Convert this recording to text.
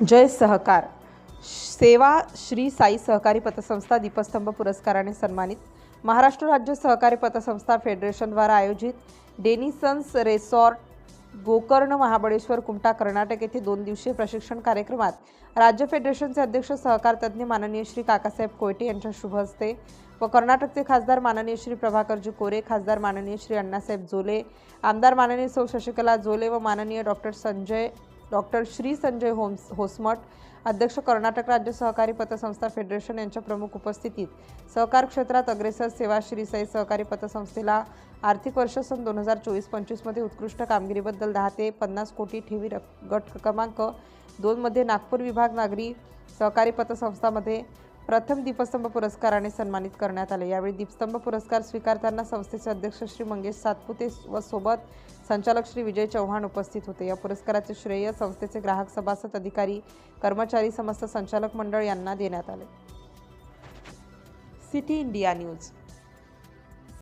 जय सहकार. सेवा श्री साई सहकारी पतसंस्था दीपस्तंभ पुरस्काराने सन्मानित. महाराष्ट्र राज्य सहकारी पतसंस्था फेडरेशनद्वारा आयोजित डेनिसन्स रेसॉर्ट गोकर्ण महाबळेश्वर कुमटा कर्नाटक येथे दोन दिवसीय प्रशिक्षण कार्यक्रमात राज्य फेडरेशनचे अध्यक्ष सहकार तज्ज्ञ माननीय श्री काकासाहेब कोयटे यांच्या शुभ हस्ते व कर्नाटकचे खासदार माननीय श्री प्रभाकरजी कोरे खासदार माननीय श्री अण्णासाहेब जोले आमदार माननीय सौ शशिकला जोले व माननीय doctor Sanjay doctor Shri Sanjay homes होसमट अध्यक्ष कर्नाटक राज्य सहकारी पतसंस्था फेडरेशन यांच्या प्रमुख उपस्थितीत सहकार क्षेत्रात अग्रेसर सेवा श्री साई सहकारी पतसंस्थेला आर्थिक वर्ष सन दोन हजार चोवीस पंचवीसमध्ये उत्कृष्ट कामगिरीबद्दल दहा ते पन्नास कोटी ठेवी रक गट क्रमांक दोनमध्ये नागपूर विभाग नागरी सहकारी पतसंस्थामध्ये प्रथम दीपस्तंभ पुरस्काराने सन्मानित करण्यात आले. यावेळी दीपस्तंभ पुरस्कार स्वीकारताना संस्थेचे अध्यक्ष श्री मंगेश सातपुते व सोबत संचालक श्री विजय चव्हाण उपस्थित होते. या पुरस्काराचे श्रेय संस्थेचे ग्राहक सभासद अधिकारी कर्मचारी समस्त संचालक मंडळ यांना देण्यात आले. City India News.